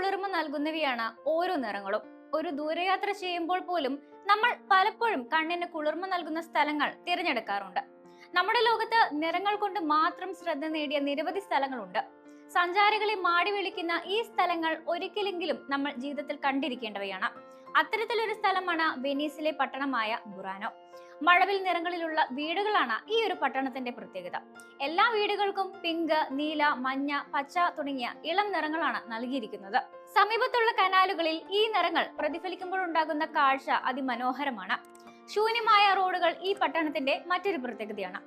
കുളിർമ നൽകുന്നവയാണ് ഓരോ നിറങ്ങളും. ഒരു ദൂരയാത്ര ചെയ്യുമ്പോൾ പോലും നമ്മൾ പലപ്പോഴും കണ്ണിന് കുളിർമ നൽകുന്ന സ്ഥലങ്ങൾ തിരഞ്ഞെടുക്കാറുണ്ട്. നമ്മുടെ ലോകത്ത് നിറങ്ങൾ കൊണ്ട് മാത്രം ശ്രദ്ധ നേടിയ നിരവധി സ്ഥലങ്ങളുണ്ട്. സഞ്ചാരികളെ മാടി വിളിക്കുന്ന ഈ സ്ഥലങ്ങൾ ഒരിക്കലെങ്കിലും നമ്മൾ ജീവിതത്തിൽ കണ്ടിരിക്കേണ്ടവയാണ്. അത്തരത്തിലൊരു സ്ഥലമാണ് വെനീസിലെ പട്ടണമായ ബുറാനോ മഴവിൽ നിറങ്ങളിലുള്ള വീടുകളാണ് ഈ ഒരു പട്ടണത്തിന്റെ പ്രത്യേകത. എല്ലാ വീടുകൾക്കും പിങ്ക് നീല മഞ്ഞ പച്ച തുടങ്ങിയ ഇളം നിറങ്ങളാണ് നൽകിയിരിക്കുന്നത്. സമീപത്തുള്ള കനാലുകളിൽ ഈ നിറങ്ങൾ പ്രതിഫലിക്കുമ്പോഴുണ്ടാകുന്ന കാഴ്ച അതിമനോഹരമാണ്. ശൂന്യമായ റോഡുകൾ ഈ പട്ടണത്തിന്റെ മറ്റൊരു പ്രത്യേകതയാണ്.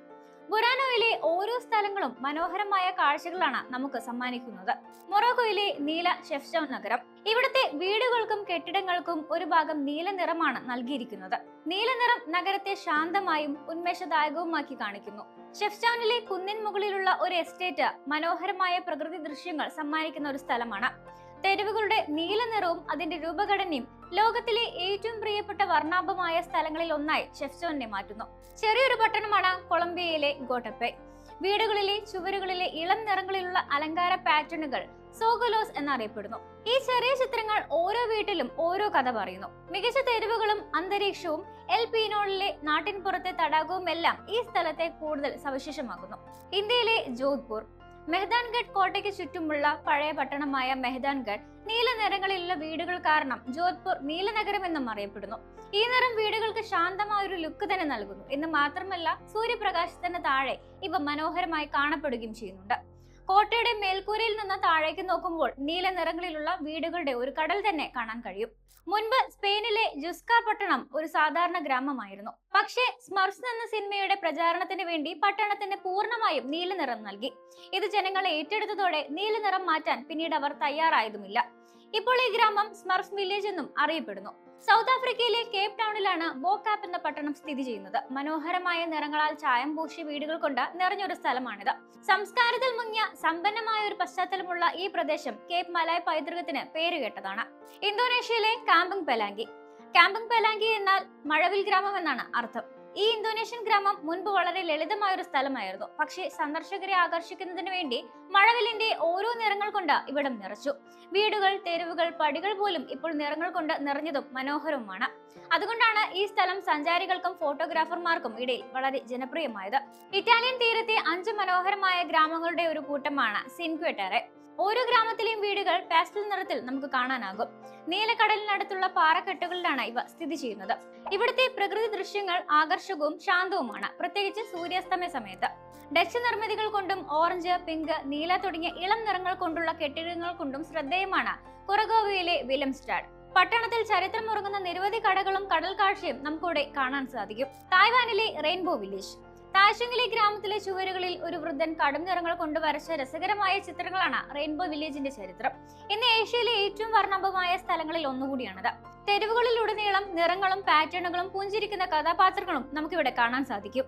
ബുറാനോയിലെ ഓരോ സ്ഥലങ്ങളും മനോഹരമായ കാഴ്ചകളാണ് നമുക്ക് സമ്മാനിക്കുന്നത്. മൊറോക്കോയിലെ നീല ഷെഫ്ഷ നഗരം. ഇവിടുത്തെ വീടുകൾക്കും കെട്ടിടങ്ങൾക്കും ഒരു ഭാഗം നീല നിറമാണ് നൽകിയിരിക്കുന്നത്. നീല നിറം നഗരത്തെ ശാന്തമായും ഉന്മേഷദായകവുമാക്കി കാണിക്കുന്നു. ഷെഫ്ഷാനിലെ കുന്നിൻ മുകളിലുള്ള ഒരു എസ്റ്റേറ്റ് മനോഹരമായ പ്രകൃതി ദൃശ്യങ്ങൾ സമ്മാനിക്കുന്ന ഒരു സ്ഥലമാണ്. തെരുവുകളുടെ നീല നിറവും അതിന്റെ രൂപഘടനയും ലോകത്തിലെ ഏറ്റവും പ്രിയപ്പെട്ട വർണാഭമായ സ്ഥലങ്ങളിൽ ഒന്നായി ഷെഫ്സോനെ മാറ്റുന്നു. ചെറിയൊരു പട്ടണമാണ് കൊളംബിയയിലെ ഗോട്ടപ്പെ. വീടുകളിലെ ചുവരുകളിലെ ഇളം നിറങ്ങളിലുള്ള അലങ്കാര പാറ്റേണുകൾ സോഗലോസ് എന്നറിയപ്പെടുന്നു. ഈ ചെറിയ ചിത്രങ്ങൾ ഓരോ വീട്ടിലും ഓരോ കഥ പറയുന്നു. മികച്ച തെരുവുകളും അന്തരീക്ഷവും എൽ പീനോളിലെ നാട്ടിൻപുറത്തെ തടാകവും എല്ലാം ഈ സ്ഥലത്തെ കൂടുതൽ സവിശേഷമാക്കുന്നു. ഇന്ത്യയിലെ ജോധ്പൂർ മെഹ്ദാൻഗഡ് കോട്ടയ്ക്ക് ചുറ്റുമുള്ള പഴയ പട്ടണമായ മെഹ്ദാൻഗഡ് നീല നിറങ്ങളിലുള്ള വീടുകൾ കാരണം ജോധ്പൂർ നീലനഗരം എന്നും അറിയപ്പെടുന്നു. ഈ നിറം വീടുകൾക്ക് ശാന്തമായ ഒരു ലുക്ക് തന്നെ നൽകുന്നു. എന്ന് മാത്രമല്ല സൂര്യപ്രകാശത്തിന് താഴെ ഇവ മനോഹരമായി കാണപ്പെടുകയും ചെയ്യുന്നുണ്ട്. കോട്ടയുടെ മേൽക്കൂരയിൽ നിന്ന് താഴേക്ക് നോക്കുമ്പോൾ നീല നിറങ്ങളിലുള്ള വീടുകളുടെ ഒരു കടൽ തന്നെ കാണാൻ കഴിയും. മുൻപ് സ്പെയിനിലെ ജുസ്ക പട്ടണം ഒരു സാധാരണ ഗ്രാമമായിരുന്നു. പക്ഷേ സ്മർസ് എന്ന സിനിമയുടെ പ്രചാരണത്തിന് വേണ്ടി പട്ടണത്തിന് പൂർണമായും നീല നിറം നൽകി. ഇത് ജനങ്ങളെ ഏറ്റെടുത്തതോടെ നീല നിറം മാറ്റാൻ പിന്നീട് അവർ തയ്യാറായതുമില്ല. ഇപ്പോൾ ഈ ഗ്രാമം സ്മർഫ് വില്ലേജ് എന്നും അറിയപ്പെടുന്നു. സൗത്ത് ആഫ്രിക്കയിലെ കേപ് ടൗണിലാണ് ബോക്കാപ്പ് എന്ന പട്ടണം സ്ഥിതി ചെയ്യുന്നത്. മനോഹരമായ നിറങ്ങളാൽ ചായം പൂശി വീടുകൾ കൊണ്ട് നിറഞ്ഞൊരു സ്ഥലമാണിത്. സംസ്കാരത്തിൽ മുങ്ങിയ സമ്പന്നമായ ഒരു പശ്ചാത്തലമുള്ള ഈ പ്രദേശം കേപ് മലായ് പൈതൃകത്തിന് പേരുകേട്ടതാണ് ഇന്തോനേഷ്യയിലെ കാമ്പങ് പെലാങ്കി കാമ്പങ് പെലാങ്കി എന്നാൽ മഴവിൽ ഗ്രാമം എന്നാണ് അർത്ഥം. ഈ ഇന്തോനേഷ്യൻ ഗ്രാമം മുൻപ് വളരെ ലളിതമായ ഒരു സ്ഥലമായിരുന്നു. പക്ഷേ സന്ദർശകരെ ആകർഷിക്കുന്നതിന് വേണ്ടി മഴവിലിന്റെ ഓരോ നിറങ്ങൾ കൊണ്ട് ഇവിടം നിറച്ചു. വീടുകൾ തെരുവുകൾ പടികൾ പോലും ഇപ്പോൾ നിറങ്ങൾ കൊണ്ട് നിറഞ്ഞതും മനോഹരവുമാണ്. അതുകൊണ്ടാണ് ഈ സ്ഥലം സഞ്ചാരികൾക്കും ഫോട്ടോഗ്രാഫർമാർക്കും ഇടയിൽ വളരെ ജനപ്രിയമായത്. ഇറ്റാലിയൻ തീരത്തെ അഞ്ച് മനോഹരമായ ഗ്രാമങ്ങളുടെ ഒരു കൂട്ടമാണ് സിൻക്വെട്ടറെ ഓരോ ഗ്രാമത്തിലെയും വീടുകൾ പാസ്റ്റൽ നിറത്തിൽ നമുക്ക് കാണാനാകും. നീലക്കടലിനടുത്തുള്ള പാറക്കെട്ടുകളിലാണ് ഇവ സ്ഥിതി ചെയ്യുന്നത്. ഇവിടുത്തെ പ്രകൃതി ദൃശ്യങ്ങൾ ആകർഷകവും ശാന്തവുമാണ്. പ്രത്യേകിച്ച് സൂര്യാസ്തമയ സമയത്ത്. ഡച്ച് നിർമ്മിതികൾ കൊണ്ടും ഓറഞ്ച് പിങ്ക് നീല തുടങ്ങിയ ഇളം നിറങ്ങൾ കൊണ്ടുള്ള കെട്ടിടങ്ങൾ കൊണ്ടും ശ്രദ്ധേയമാണ്. കുറഗോവയിലെ വിലംസ്റ്റാഡ്. പട്ടണത്തിൽ ചരിത്രമുറങ്ങുന്ന നിരവധി കടകളും കടൽ കാഴ്ചയും നമുക്കിവിടെ കാണാൻ സാധിക്കും. തായ്വാനിലെ റെയിൻബോ വില്ലേജ്. താഴ്ചങ്ങിലെ ഗ്രാമത്തിലെ ചുവരുകളിൽ ഒരു വൃദ്ധൻ കടും നിറങ്ങൾ കൊണ്ട് വരച്ച രസകരമായ ചിത്രങ്ങളാണ് റെയിൻബോ വില്ലേജിന്റെ ചരിത്രം. ഇന്ന് ഏഷ്യയിലെ ഏറ്റവും വർണഭമായ സ്ഥലങ്ങളിൽ ഒന്നുകൂടിയാണിത്. തെരുവുകളിലുടനീളം നിറങ്ങളും പാറ്റേണുകളും പൂഞ്ചിരിക്കുന്ന കഥാപാത്രങ്ങളും നമുക്കിവിടെ കാണാൻ സാധിക്കും.